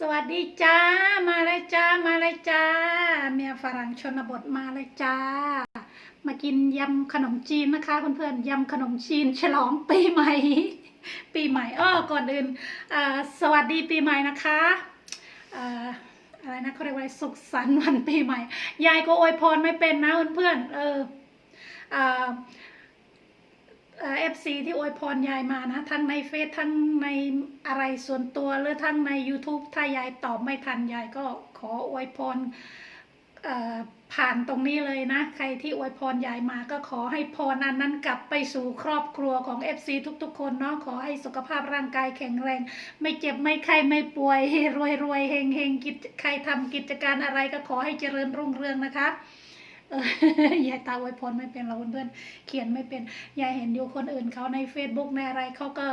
สวัสดีจ้า มาเลยจ้า มาเลยจ้า เมียฝรั่งชนบทมาเลยจ้า มากินยำขนมจีนนะคะเพื่อนๆยำขนมจีนฉลองปีใหม่ ปีใหม่อ้อก่อนอื่นสวัสดีปีใหม่นะคะอะไรนะเขาเรียกว่าสุขสันต์วันปีใหม่ ยายก็อวยพรไม่เป็นนะเพื่อนๆเออ เอฟซีที่อวยพรยายมานะ ทั้งในเฟซทั้งในอะไรส่วนตัวหรือทั้งใน YouTube ถ้ายายตอบไม่ทันยายก็ขออวยพรผ่านตรงนี้เลยนะ ใครที่อวยพรยายมาก็ขอให้พรอันนั้นกลับไปสู่ครอบครัวของ FC ทุกๆ คนเนาะขอให้สุขภาพร่างกายแข็งแรง ไม่เจ็บไม่ไข้ไม่ป่วยรวยรวยเฮงเฮงกิจใครทำกิจการอะไรก็ขอให้เจริญรุ่งเรืองนะคะ ยายตาอวยพรไม่เป็นเราเพื่อนเขียนไม่เป็น ยายเห็นอยู่คนอื่นเขาใน Facebook ในอะไรเขาก็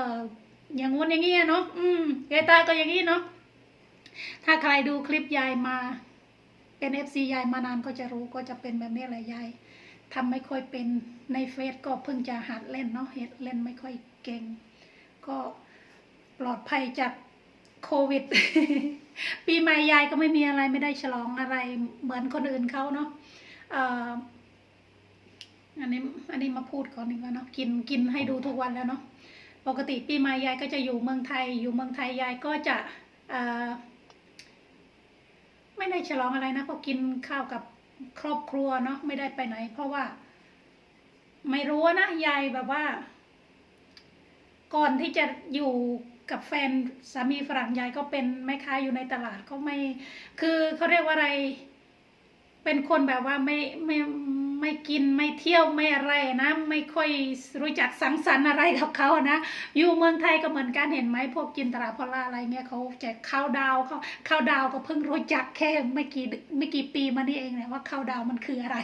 อย่างงู้นอย่างงี้เนาะอืมยายตาก็อย่างงี้เนาะถ้าใครดูคลิปยายมา เป็น FC ยายมานานก็จะรู้ก็จะเป็นแบบนี้แหละยายทำไม่ค่อยเป็นในเฟซก็เพิ่งจะหัดเล่นเนาะเห็ดเล่นไม่ค่อยเก่ง ก็ปลอดภัยจากโควิด ปีใหม่ยายก็ไม่มีอะไรไม่ได้ฉลองอะไร เหมือนคนอื่นเขาเนาะ อันนี้อันนี้มาพูดก่อนดีกว่าเนาะกินกินให้ดูทุกวันแล้วเนาะปกติปีใหม่ยายก็จะอยู่เมืองไทย อยู่เมืองไทยยายก็จะไม่ได้ฉลองอะไรนะเพราะกินข้าวกับครอบครัวเนาะไม่ได้ไปไหน เพราะว่า ไม่รู้นะยายแบบว่า ก่อนที่จะอยู่กับแฟนสามีฝรั่งยายก็เป็นแม่ค้าอยู่ในตลาดก็ไม่ คือเขาเรียกว่าอะไร เป็นคนแบบว่าไม่ไม่ไม่กินไม่เที่ยวไม่อะไรนะ ไม่ค่อยรู้จักสังสรรค์อะไรกับเขานะ อยู่เมืองไทยก็เหมือนกันเห็นไหมพวกจินตราพลาอะไรเงี้ยเขาจะข้าวดาวเขาข้าวดาวก็เพิ่งรู้จักแค่ไม่กี่ไม่กี่ปีมานี่เองเนี่ยว่าข้าวดาวมันคืออะไร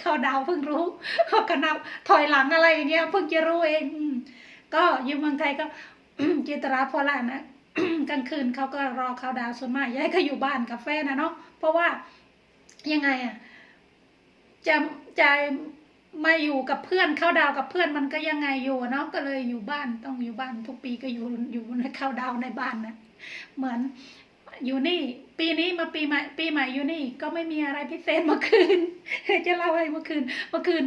ข้าวดาวเพิ่งรู้พอกระนับถอยหลังอะไรอย่างเงี้ยเพิ่งจะรู้เองก็อยู่เมืองไทยก็จินตราพลานะกลางคืนเขาก็รอข้าวดาวส่วนมากยายก็อยู่บ้านกับแฟนนะเนาะเพราะว่า ยังไงอะจะจะมาอยู่กับเพื่อนเข้าดาวกับเพื่อนมันก็ยังไงอยู่เนาะก็เลยอยู่บ้านต้องอยู่บ้าน ทุกปีก็อยู่อยู่ในเข้าดาวในบ้านนะเหมือนอยู่นี่ ปีนี้มาปีใหม่ปีใหม่อยู่นี่ ก็ไม่มีอะไรพิเศษเมื่อคืนจะเล่าให้เมื่อคืน เมื่อคืน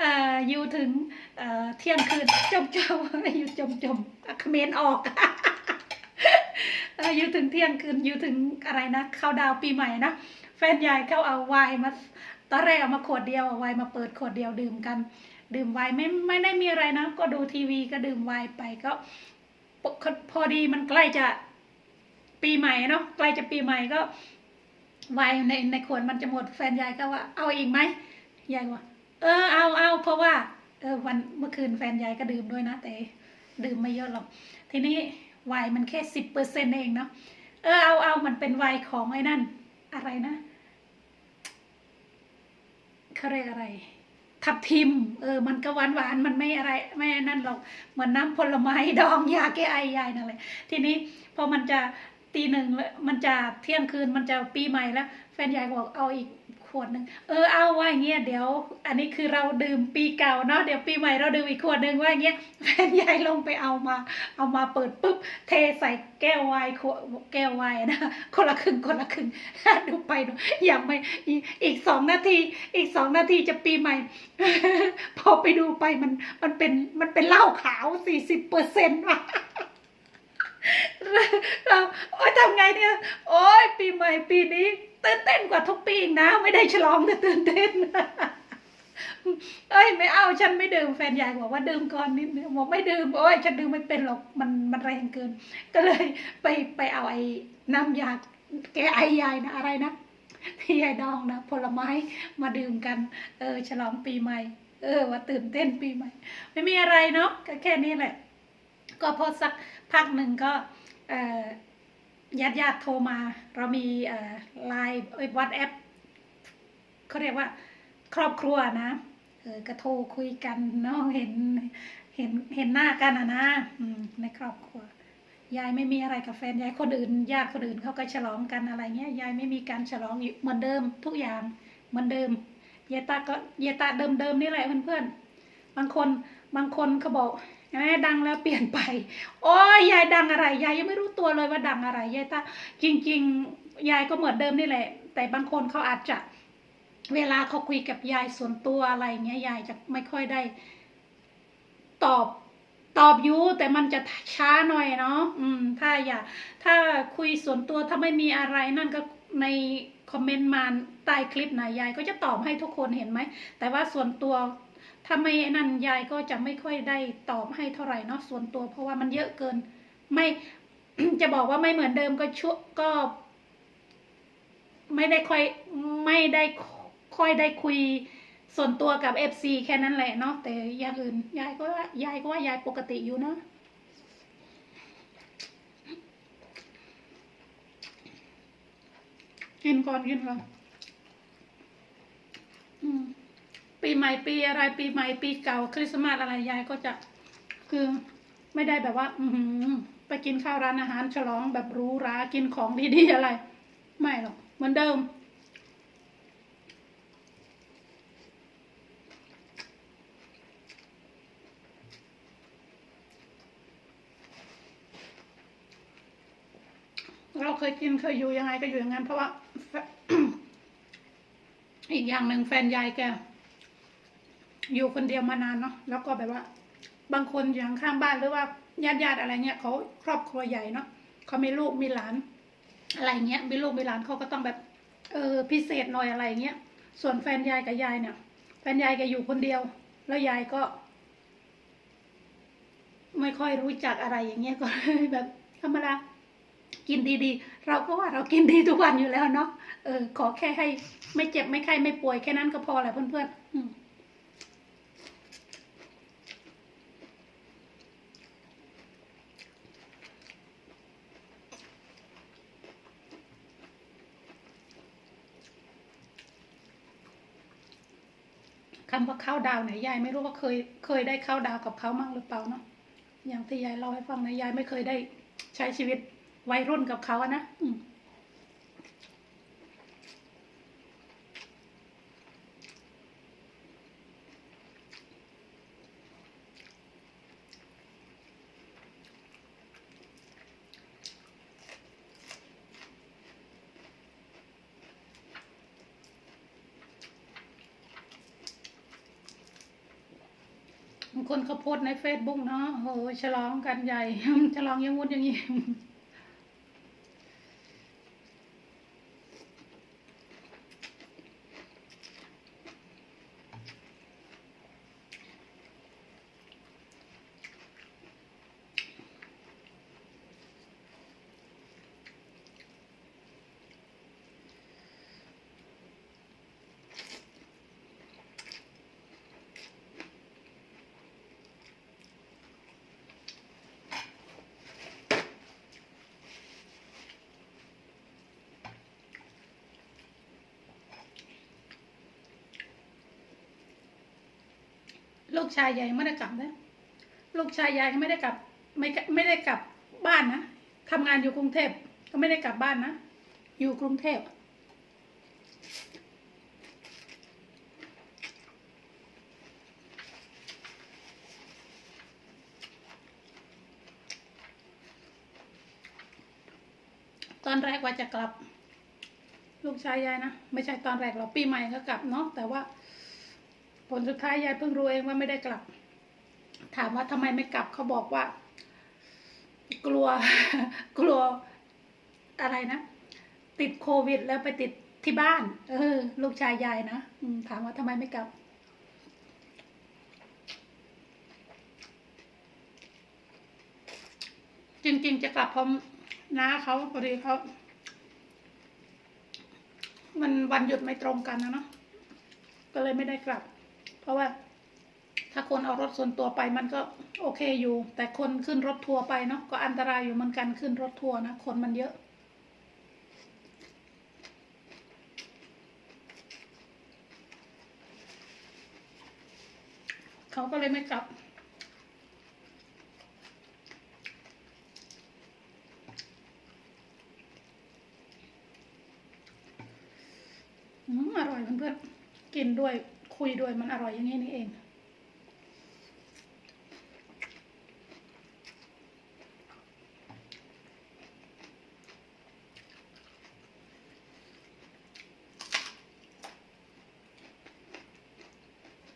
อ่ออยู่ถึงเที่ยงคืนจมจมอยู่จมจมอะเขมรออก อยู่ถึงเที่ยงคืนอยู่ถึงอะไรนะเข้าดาวปีใหม่นะแฟนยายเขาเอาไวน์มาตอนแรกเอามาขวดเดียวเอาไวน์มาเปิดขวดเดียวดื่มกัน ดื่มไวน์ไม่ไม่ได้มีอะไรนะ ก็ดูทีวีก็ดื่มไวน์ไปก็ปกพอดีมันใกล้จะปีใหม่เนาะใกล้จะปีใหม่ก็ไวน์ในในขวดมันจะหมดแฟนยายก็ว่า เอาอีกไหมยายว่า เออเอาเอาเพราะว่าเออวันเมื่อคืนแฟนยายก็ดื่มด้วยนะแต่ดื่มไม่เยอะหรอก ทีนี้ วน์มันแค่สิบเปอร์เซ็นเองเนาะเออเอาเอามันเป็นไวน์ของไอ้นั่น อะไรนะเขาเรียกอะไร ทับทิม เออ มันก็หวานหวานมันไม่อะไร ไม่นั่นหรอกเหมือนน้ำผลไม้ดองยาแก้ไอยายนั่นแหละทีนี้พอมันจะตีหนึ่งแล้วมันจะเที่ยงคืนมันจะปีใหม่แล้ว แฟนยายบอกเอาอีก ดหนึ่งเออเอาว่าอย่างเงี้ยเดี๋ยว อันนี้คือเราดื่มปีเก่าเนาะเดี๋ยวปีใหม่เราดื่มอีกขวดหนึ่งว่าอย่างเงี้ยแฟนยายลงไปเอามา เอามาเปิดปุ๊บเทใส่แก้วไวน์ขวดแก้วไวน์นะคนละครึ่งคนละครึ่งดูไปดูยังไม่อีกสองนาทีอีกสองนาทีจะปีใหม่ พอไปดูไปมันมันเป็นมันเป็นเหล้าขาวสี่สิบเปอร์เซ็นต์ว่ะ เราโอ๊ยทำไงเนี่ย โอ๊ยปีใหม่ปีนี้ตื่นเต้นกว่าทุกปีอีกนะ ไม่ได้ฉลองแต่ตื่นเต้นเอ้ยไม่เอาฉันไม่ดื่มแฟนยายบอกว่าดื่มก่อนนิดนึงบอกไม่ดื่มโอ้ยฉันดื่มไม่เป็นหรอกมันมันแรงเกิน ก็เลยไปไปเอาไอ้น้ำยาแกไอยายนะอะไรนะที่ยายดองนะผลไม้มาดื่มกัน เออ ฉลองปีใหม่ เออ ว่าตื่นเต้นปีใหม่ ไม่มีอะไรเนาะก็แค่นี้แหละ ก็พอสัก พักหนึ่งก็ญาติญาติๆโทรมา เรามีไลน์เอ้ยวัดแอปเขาเรียกว่าครอบครัวนะเออก็โทรคุยกันเนาะเห็นเห็นเห็นหน้ากันอะนะอืมในครอบครัว ยายไม่มีอะไรกับแฟนยายคนอื่นญาติคนอื่นเขาก็ฉลองกันอะไรเงี้ยยายไม่มีการฉลองอยู่เหมือนเดิมทุกอย่างเหมือนเดิมเยตาก็เยายตาเดิมๆนี่แหละเพื่อนๆบางคนบางคนเขาบอกแม่ดังแล้วเปลี่ยนไป โอ้ยยายดังอะไร ยายยังไม่รู้ตัวเลยว่าดังอะไร ยายตาจริง ๆ ยายก็เหมือนเดิมนี่แหละ แต่บางคนเขาอาจจะ เวลาเขาคุยกับยายส่วนตัวอะไรเงี้ย ยายจะไม่ค่อยได้ ตอบตอบยูแต่มันจะช้าหน่อยเนาะอืม ถ้าอย่าถ้าคุยส่วนตัวถ้าไม่มีอะไรนั่นก็ในคอมเมนต์มาใต้คลิปไหนยายก็จะตอบให้ทุกคนเห็นไหม แต่ว่าส่วนตัว ถ้าไม่นั่นยายก็จะไม่ค่อยได้ตอบให้เท่าไหร่เนาะส่วนตัว เพราะว่ามันเยอะเกิน ไม่จะบอกว่าไม่เหมือนเดิมก็ชั่วก็ ไม่ได้ค่อยไม่ได้ค่อยได้คุยส่วนตัวกับเอฟซีแค่นั้นแหละเนาะแต่อย่างอื่นยายก็ว่ายายก็ว่ายายปกติอยู่เนาะกินก่อนกินก่อนอืม ปีใหม่ปีอะไรปีใหม่ปีเก่าคริสต์มาสอะไรยายก็จะคือไม่ได้แบบว่า อือหือไปกินข้าวร้านอาหารฉลองแบบรูหรากินของดีๆอะไร ไม่หรอกเหมือนเดิม เราเคยกินเคยอยู่ยังไงก็อยู่อย่างนั้นเพราะว่า อีกอย่างหนึ่งแฟนยายแก อยู่คนเดียวมานานเนาะแล้วก็แบบว่า บางคนอย่างข้างบ้านหรือว่าญาติญาติๆอะไรเงี้ยเขาครอบครัวใหญ่เนาะเขามีลูกมีหลาน อะไรเงี้ยมีลูกมีหลานเขาก็ต้องแบบเออพิเศษหน่อยอะไรเงี้ยส่วนแฟนยายกับยายเนี่ยแฟนยายแกอยู่คนเดียว แล้วยายก็ ไม่ค่อยรู้จักอะไรอย่างเงี้ยก็แบบธรรมดากินดีๆ เราก็ว่าเรากินดีทุกวันอยู่แล้วเนาะเออ ขอแค่ให้ ไม่เจ็บไม่ไข้ไม่ป่วยแค่นั้นก็พอแหละเพื่อนๆ คำว่าข้าวดาวไหนยยายไม่รู้ว่าเคยเคยได้ข้าวดาวกับเขามั่งหรือเปล่าเนาะอย่างที่ยายเล่าให้ฟังนะยายไม่เคยได้ใช้ชีวิตวัยรุ่นกับเขาอะนะอืม คนเขาโพสในเฟซบุ๊กเนาะโอ้โหฉลองกันใหญ่ฉลองยังวุ้นอย่างนี้ ลูกชายยายไม่ได้กลับนะลูกชายยายยังไม่ได้กลับ ไม่ไม่ได้กลับบ้านนะทำงานอยู่กรุงเทพก็ไม่ได้กลับบ้านนะอยู่กรุงเทพตอนแรกว่าจะกลับ ลูกชายยายนะ ไม่ใช่ตอนแรกหรอกปีใหม่ก็กลับเนาะแต่ว่า ผลสุดท้ายยายเพิ่งรู้เองว่าไม่ได้กลับ ถามว่าทำไมไม่กลับเขาบอกว่า กลัว กลัวอะไรนะ ติดโควิดแล้วไปติดที่บ้าน เออ ลูกชายยายนะถามว่าทำไมไม่กลับจริงๆ จะกลับพร้อมน้าเขาพอดีเขา มันวันหยุดไม่ตรงกันนะเนาะ ก็เลยไม่ได้กลับ เพราะว่า ถ้าคนเอารถส่วนตัวไปมันก็โอเคอยู่ แต่คนขึ้นรถทัวร์ไปเนาะก็อันตรายอยู่เหมือนกันขึ้นรถทัวร์นะคนมันเยอะเขาก็เลยไม่กลับอืมอร่อยเพื่อนๆ กินด้วย คุยด้วยมันอร่อยอย่างนี้นี่เอง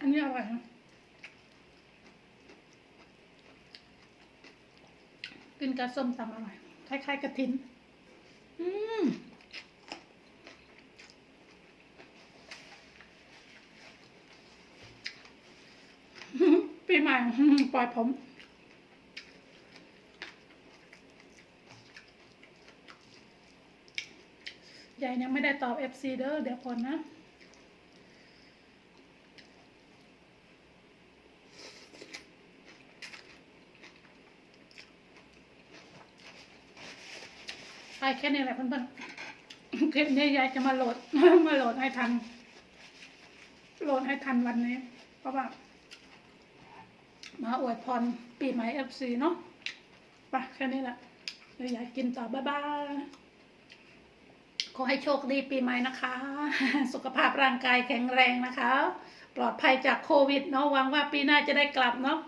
อันนี้อร่อยนะกินกับส้มตำอร่อยคล้ายๆกระถิน อืม ปีใหม่ปล่อยผมยายยังไม่ได้ตอบ FC เด้อเดี๋ยวก่อนนะไปแค่นี้แหละเพื่อนๆคลิปนี้ยายจะมาโหลด มาโหลดให้ทัน โหลดให้ทันวันนี้ เพราะว่า มาอวยพรปีใหม่ FC เนาะไปแค่นี้แหละเดี๋ยวยายกินต่อบ๊ายบายขอให้โชคดีปีใหม่นะคะ สุขภาพร่างกายแข็งแรงนะคะ ปลอดภัยจากโควิดเนาะหวังว่าปีหน้าจะได้กลับเนาะ